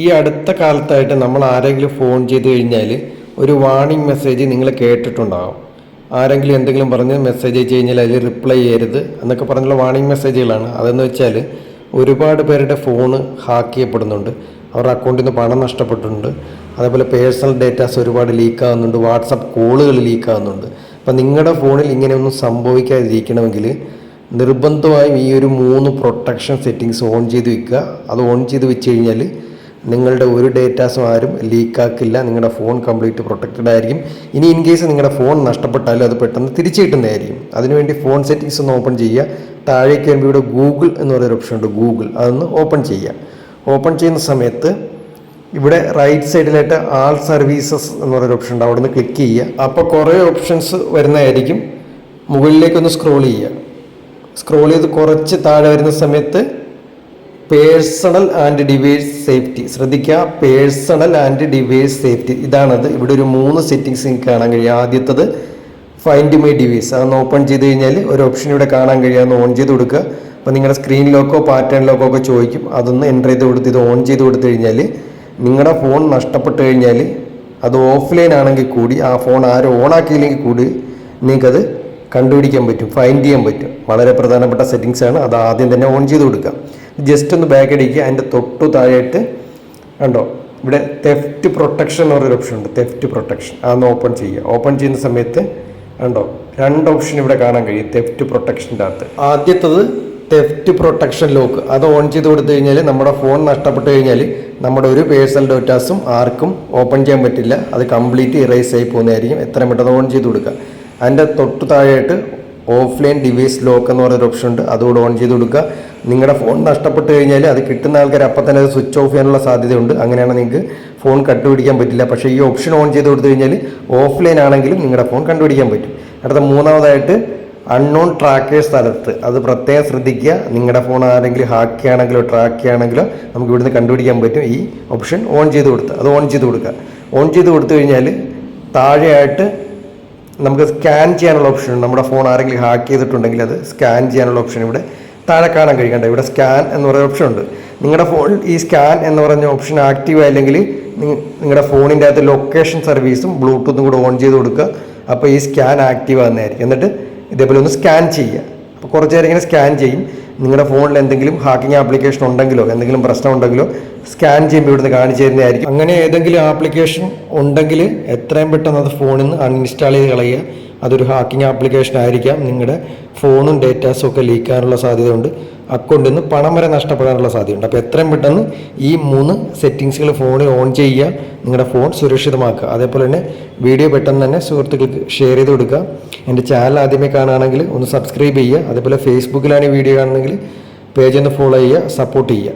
ഈ അടുത്ത കാലത്തായിട്ട് നമ്മൾ ആരെങ്കിലും ഫോൺ ചെയ്ത് കഴിഞ്ഞാൽ ഒരു വാണിംഗ് മെസ്സേജ് നിങ്ങൾ കേട്ടിട്ടുണ്ടാകും ആരെങ്കിലും എന്തെങ്കിലും പറഞ്ഞ് മെസ്സേജ് അയച്ചു കഴിഞ്ഞാൽ അതിൽ റിപ്ലൈ ചെയ്യരുത് എന്നൊക്കെ പറഞ്ഞുള്ള വാണിംഗ് മെസ്സേജുകളാണ് അതെന്ന് വെച്ചാൽ ഒരുപാട് പേരുടെ ഫോണ് ഹാക്ക് ചെയ്യപ്പെടുന്നുണ്ട്. അവരുടെ അക്കൗണ്ടിൽ നിന്ന് പണം നഷ്ടപ്പെട്ടിട്ടുണ്ട്. അതേപോലെ പേഴ്സണൽ ഡേറ്റാസ് ഒരുപാട് ലീക്ക് ആകുന്നുണ്ട് വാട്സപ്പ് കോളുകൾ ലീക്ക് ആകുന്നുണ്ട് അപ്പം നിങ്ങളുടെ ഫോണിൽ ഇങ്ങനെയൊന്നും സംഭവിക്കാതിരിക്കണമെങ്കിൽ നിർബന്ധമായും ഈ ഒരു മൂന്ന് പ്രൊട്ടക്ഷൻ സെറ്റിങ്സ് ഓൺ ചെയ്ത് വെക്കുക. അത് ഓൺ ചെയ്ത് വെച്ച് കഴിഞ്ഞാൽ നിങ്ങളുടെ ഒരു ഡേറ്റാസും ആരും ലീക്കാക്കില്ല. നിങ്ങളുടെ ഫോൺ കംപ്ലീറ്റ് പ്രൊട്ടക്റ്റഡ് ആയിരിക്കും. ഇനി ഇൻ കേസ് നിങ്ങളുടെ ഫോൺ നഷ്ടപ്പെട്ടാലും അത് പെട്ടെന്ന് തിരിച്ചു കിട്ടുന്നതായിരിക്കും. അതിനുവേണ്ടി ഫോൺ സെറ്റിങ്സ് ഒന്ന് ഓപ്പൺ ചെയ്യുക. താഴേക്ക് വരുമ്പോൾ ഇവിടെ ഗൂഗിൾ എന്ന് പറയുന്ന ഓപ്ഷൻ ഉണ്ട്. ഗൂഗിൾ അതൊന്ന് ഓപ്പൺ ചെയ്യുക. ഓപ്പൺ ചെയ്യുന്ന സമയത്ത് ഇവിടെ റൈറ്റ് സൈഡിലായിട്ട് ആൾ സർവീസസ് എന്ന് പറയുന്ന ഓപ്ഷൻ ഉണ്ട്. അവിടെ നിന്ന് ക്ലിക്ക് ചെയ്യുക. അപ്പോൾ കുറേ ഓപ്ഷൻസ് വരുന്നതായിരിക്കും. മുകളിലേക്കൊന്ന് സ്ക്രോൾ ചെയ്യുക. സ്ക്രോൾ ചെയ്ത് കുറച്ച് താഴെ വരുന്ന സമയത്ത് പേഴ്സണൽ ആൻഡ് ഡിവൈസ് സേഫ്റ്റി. ശ്രദ്ധിക്കുക പേഴ്സണൽ ആൻഡ് ഡിവൈസ് സേഫ്റ്റി. ഇതാണത്. ഇവിടെ ഒരു മൂന്ന് സെറ്റിങ്സ് നിങ്ങൾക്ക് കാണാൻ കഴിയും. ആദ്യത്തത് ഫൈൻഡ് മൈ ഡിവൈസ് അതൊന്ന് ഓപ്പൺ ചെയ്ത് കഴിഞ്ഞാൽ ഒരു ഓപ്ഷൻ ഇവിടെ കാണാൻ കഴിയുക കഴിയാമെന്ന് ഓൺ ചെയ്ത് കൊടുക്കുക. അപ്പോൾ നിങ്ങളുടെ സ്ക്രീൻ ലോക്കോ പാറ്റേൺ ലോക്കോ ഒക്കെ ചോദിക്കും. അതൊന്ന് എന്റർ ചെയ്ത് കൊടുത്ത് ഇത് ഓൺ ചെയ്ത് കൊടുത്തു കഴിഞ്ഞാൽ നിങ്ങളുടെ ഫോൺ നഷ്ടപ്പെട്ട് കഴിഞ്ഞാൽ അത് ഓഫ്ലൈൻ ആണെങ്കിൽ കൂടി ആ ഫോൺ ആരും ഓൺ ആക്കിയില്ലെങ്കിൽ കൂടി നിങ്ങൾക്കത് കണ്ടുപിടിക്കാൻ പറ്റും. ഫൈൻഡ് ചെയ്യാൻ പറ്റും. വളരെ പ്രധാനപ്പെട്ട സെറ്റിങ്സ് ആണ്. അത് ആദ്യം തന്നെ ഓൺ ചെയ്ത് കൊടുക്കുക. ജസ്റ്റ് ഒന്ന് ബാക്ക് അടിക്കുക അതിന്റെ തൊട്ടു താഴെയായിട്ട് കണ്ടോ? ഇവിടെ തെഫ്റ്റ് പ്രൊട്ടക്ഷൻ എന്ന് പറയുന്ന ഓപ്ഷൻ ഉണ്ട്. തെഫ്റ്റ് പ്രൊട്ടക്ഷൻ അതൊന്ന് ഓപ്പൺ ചെയ്യുക. ഓപ്പൺ ചെയ്യുന്ന സമയത്ത് കണ്ടോ? രണ്ട് ഓപ്ഷൻ ഇവിടെ കാണാൻ കഴിയും. തെഫ്റ്റ് പ്രൊട്ടക്ഷന്റെ അകത്ത്. ആദ്യത്തത് തെഫ്റ്റ് പ്രൊട്ടക്ഷൻ ലോക്ക് അത് ഓൺ ചെയ്ത് കൊടുത്തു കഴിഞ്ഞാൽ നമ്മുടെ ഫോൺ നഷ്ടപ്പെട്ടു കഴിഞ്ഞാൽ നമ്മുടെ ഒരു പേഴ്സണൽ ഡേറ്റാസും ആർക്കും ഓപ്പൺ ചെയ്യാൻ പറ്റില്ല. അത് കംപ്ലീറ്റ് ഇറേസ് ആയി പോകുന്നതായിരിക്കും. എത്രയും പെട്ടെന്ന് ഓൺ ചെയ്ത് കൊടുക്കുക. അതിന്റെ തൊട്ട് താഴെയായിട്ട് ഓഫ്ലൈൻ ഡിവൈസ് ലോക്ക് എന്ന് പറയുന്ന ഓപ്ഷൻ ഉണ്ട്. അതുകൂടെ ഓൺ ചെയ്ത് കൊടുക്കുക. നിങ്ങളുടെ ഫോൺ നഷ്ടപ്പെട്ട് കഴിഞ്ഞാൽ അത് കിട്ടുന്ന ആൾക്കാർ അപ്പം തന്നെ അത് സ്വിച്ച് ഓഫ് ചെയ്യാനുള്ള സാധ്യതയുണ്ട്. അങ്ങനെയാണ് നിങ്ങൾക്ക് ഫോൺ കണ്ടുപിടിക്കാൻ പറ്റില്ല. പക്ഷേ ഈ ഓപ്ഷൻ ഓൺ ചെയ്ത് കൊടുത്തു കഴിഞ്ഞാൽ ഓഫ്ലൈൻ ആണെങ്കിലും നിങ്ങളുടെ ഫോൺ കണ്ടുപിടിക്കാൻ പറ്റും. അടുത്ത മൂന്നാമതായിട്ട് അൺനോൺ ട്രാക്കേഴ്സ് സ്ഥലത്ത് അത് പ്രത്യേകം ശ്രദ്ധിക്കുക. നിങ്ങളുടെ ഫോൺ ആരെങ്കിലും ഹാക്ക് ചെയ്യുകയാണെങ്കിലോ ട്രാക്ക് ചെയ്യുകയാണെങ്കിലോ നമുക്ക് ഇവിടുന്ന് കണ്ടുപിടിക്കാൻ പറ്റും. ഈ ഓപ്ഷൻ ഓൺ ചെയ്ത് കൊടുത്ത്. അത് ഓൺ ചെയ്ത് കൊടുക്കുക. ഓൺ ചെയ്ത് കൊടുത്തു കഴിഞ്ഞാൽ താഴെയായിട്ട് നമുക്ക് സ്കാൻ ചെയ്യാനുള്ള ഓപ്ഷൻ ഉണ്ട്. നമ്മുടെ ഫോൺ ആരെങ്കിലും ഹാക്ക് ചെയ്തിട്ടുണ്ടെങ്കിൽ അത് സ്കാൻ ചെയ്യാനുള്ള ഓപ്ഷൻ ഇവിടെ താഴെ കാണാൻ കഴിയണ്ട ഇവിടെ സ്കാൻ എന്ന് പറയുന്ന ഓപ്ഷൻ ഉണ്ട്. നിങ്ങളുടെ ഫോൺ ഈ സ്കാൻ എന്ന് പറഞ്ഞ ഓപ്ഷൻ ആക്റ്റീവ് ആയില്ലെങ്കിൽ നിങ്ങളുടെ ഫോണിന്റെ അകത്ത് ലൊക്കേഷൻ സർവീസും ബ്ലൂടൂത്തും കൂടെ ഓൺ ചെയ്ത് കൊടുക്കുക. അപ്പോൾ ഈ സ്കാൻ ആക്റ്റീവ് ആകുന്നതായിരിക്കും എന്നിട്ട് ഇതേപോലെ ഒന്ന് സ്കാൻ ചെയ്യുക. അപ്പോൾ കുറച്ച് നേരം ഇങ്ങനെ സ്കാൻ ചെയ്യും. നിങ്ങളുടെ ഫോണിൽ എന്തെങ്കിലും ഹാക്കിംഗ് ആപ്ലിക്കേഷൻ ഉണ്ടെങ്കിലോ എന്തെങ്കിലും പ്രശ്നം ഉണ്ടെങ്കിലോ സ്കാൻ ചെയ്യുമ്പോൾ ഇവിടുന്ന് കാണിച്ചു തരുന്നതായിരിക്കും അങ്ങനെ ഏതെങ്കിലും ആപ്ലിക്കേഷൻ ഉണ്ടെങ്കിൽ എത്രയും പെട്ടെന്ന് അത് ഫോണിൽ നിന്ന് അൺഇൻസ്റ്റാൾ ചെയ്ത് കളയുക. അതൊരു ഹാക്കിംഗ് ആപ്ലിക്കേഷൻ ആയിരിക്കാം. നിങ്ങളുടെ ഫോണും ഡേറ്റാസും ഒക്കെ ലീക്കാനുള്ള സാധ്യതയുണ്ട്. അക്കൗണ്ടിൽ നിന്ന് പണം വരെ നഷ്ടപ്പെടാനുള്ള സാധ്യതയുണ്ട്. അപ്പോൾ എത്രയും പെട്ടെന്ന് ഈ മൂന്ന് സെറ്റിങ്സുകൾ ഫോണിൽ ഓൺ ചെയ്യുക നിങ്ങളുടെ ഫോൺ സുരക്ഷിതമാക്കുക. അതേപോലെ തന്നെ വീഡിയോ പെട്ടെന്ന് തന്നെ സുഹൃത്തുക്കൾക്ക് ഷെയർ ചെയ്ത് കൊടുക്കുക. എന്റെ ചാനൽ ആദ്യമേ കാണുകയാണെങ്കിൽ ഒന്ന് സബ്സ്ക്രൈബ് ചെയ്യുക. അതേപോലെ ഫേസ്ബുക്കിലാണ് ഈ വീഡിയോ കാണുന്നതെങ്കിൽ പേജ് ഒന്ന് ഫോളോ ചെയ്യുക സപ്പോർട്ട് ചെയ്യുക.